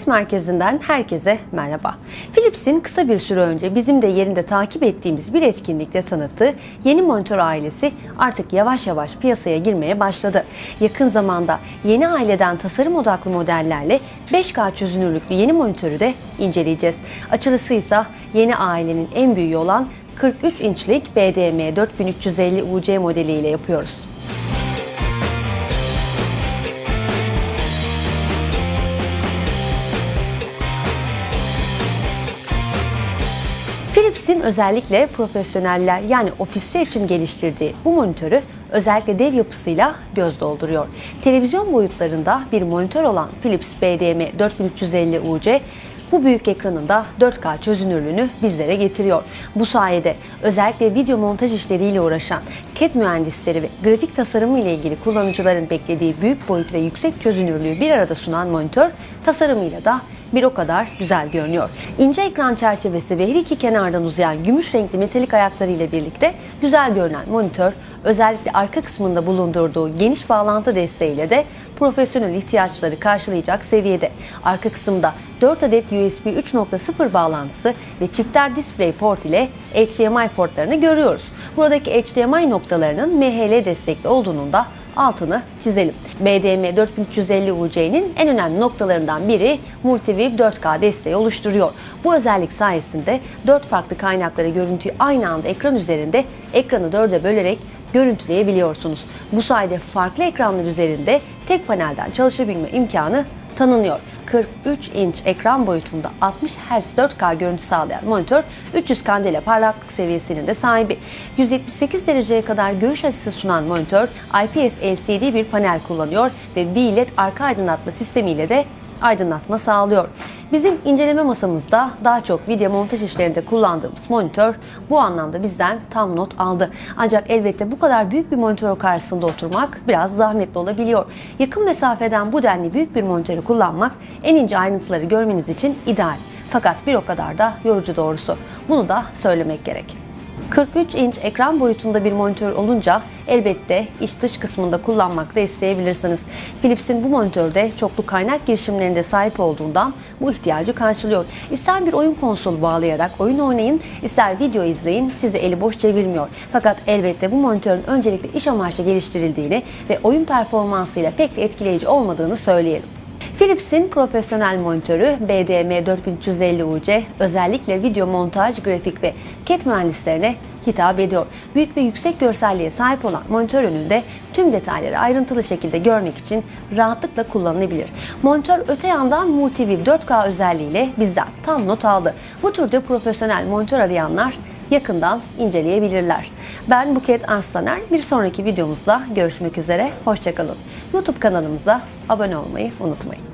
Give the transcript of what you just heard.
Ses Merkezi'nden herkese merhaba. Philips'in kısa bir süre önce bizim de yerinde takip ettiğimiz bir etkinlikte tanıttığı yeni monitör ailesi artık yavaş yavaş piyasaya girmeye başladı. Yakın zamanda yeni aileden tasarım odaklı modellerle 5K çözünürlüklü yeni monitörü de inceleyeceğiz. Açılısı ise yeni ailenin en büyüğü olan 43 inçlik BDM 4350 UC modeliyle yapıyoruz. Philips'in özellikle profesyoneller yani ofisler için geliştirdiği bu monitörü özellikle dev yapısıyla göz dolduruyor. Televizyon boyutlarında bir monitör olan Philips BDM 4350 UC bu büyük ekranında 4K çözünürlüğünü bizlere getiriyor. Bu sayede özellikle video montaj işleriyle uğraşan CAD mühendisleri ve grafik tasarımı ile ilgili kullanıcıların beklediği büyük boyut ve yüksek çözünürlüğü bir arada sunan monitör tasarımıyla da bir o kadar güzel görünüyor. İnce ekran çerçevesi ve her iki kenardan uzayan gümüş renkli metalik ayaklarıyla birlikte güzel görünen monitör özellikle arka kısmında bulundurduğu geniş bağlantı desteğiyle de profesyonel ihtiyaçları karşılayacak seviyede. Arka kısımda 4 adet USB 3.0 bağlantısı ve çifter display port ile HDMI portlarını görüyoruz. Buradaki HDMI noktalarının MHL destekli olduğunun da altını çizelim. BDM 4350 UC'nin en önemli noktalarından biri MultiView 4K desteği oluşturuyor. Bu özellik sayesinde 4 farklı kaynaklara görüntüyü aynı anda ekran üzerinde ekranı dörde bölerek görüntüleyebiliyorsunuz. Bu sayede farklı ekranlar üzerinde tek panelden çalışabilme imkanı tanınıyor. 43 inç ekran boyutunda 60 Hz 4K görüntü sağlayan monitör 300 kandela parlaklık seviyesinin de sahibi. 178 dereceye kadar görüş açısı sunan monitör IPS LCD bir panel kullanıyor ve B-LED arka aydınlatma sistemiyle de aydınlatma sağlıyor. Bizim inceleme masamızda daha çok video montaj işlerinde kullandığımız monitör bu anlamda bizden tam not aldı. Ancak elbette bu kadar büyük bir monitör karşısında oturmak biraz zahmetli olabiliyor. Yakın mesafeden bu denli büyük bir monitörü kullanmak en ince ayrıntıları görmeniz için ideal. Fakat bir o kadar da yorucu doğrusu. Bunu da söylemek gerek. 43 inç ekran boyutunda bir monitör olunca elbette iç dış kısmında kullanmak da isteyebilirsiniz. Philips'in bu monitörde çoklu kaynak girişimlerinde sahip olduğundan bu ihtiyacı karşılıyor. İster bir oyun konsolu bağlayarak oyun oynayın, ister video izleyin sizi eli boş çevirmiyor. Fakat elbette bu monitörün öncelikle iş amaçlı geliştirildiğini ve oyun performansıyla pek de etkileyici olmadığını söyleyelim. Philips'in profesyonel monitörü BDM 4350 UC özellikle video montaj, grafik ve CAD mühendislerine hitap ediyor. Büyük ve yüksek görselliğe sahip olan monitör önünde tüm detayları ayrıntılı şekilde görmek için rahatlıkla kullanılabilir. Monitör öte yandan MultiView 4K özelliğiyle bizden tam not aldı. Bu türde profesyonel monitör arayanlar yakından inceleyebilirler. Ben Buket Arslaner. Bir sonraki videomuzda görüşmek üzere. Hoşçakalın. YouTube kanalımıza abone olmayı unutmayın.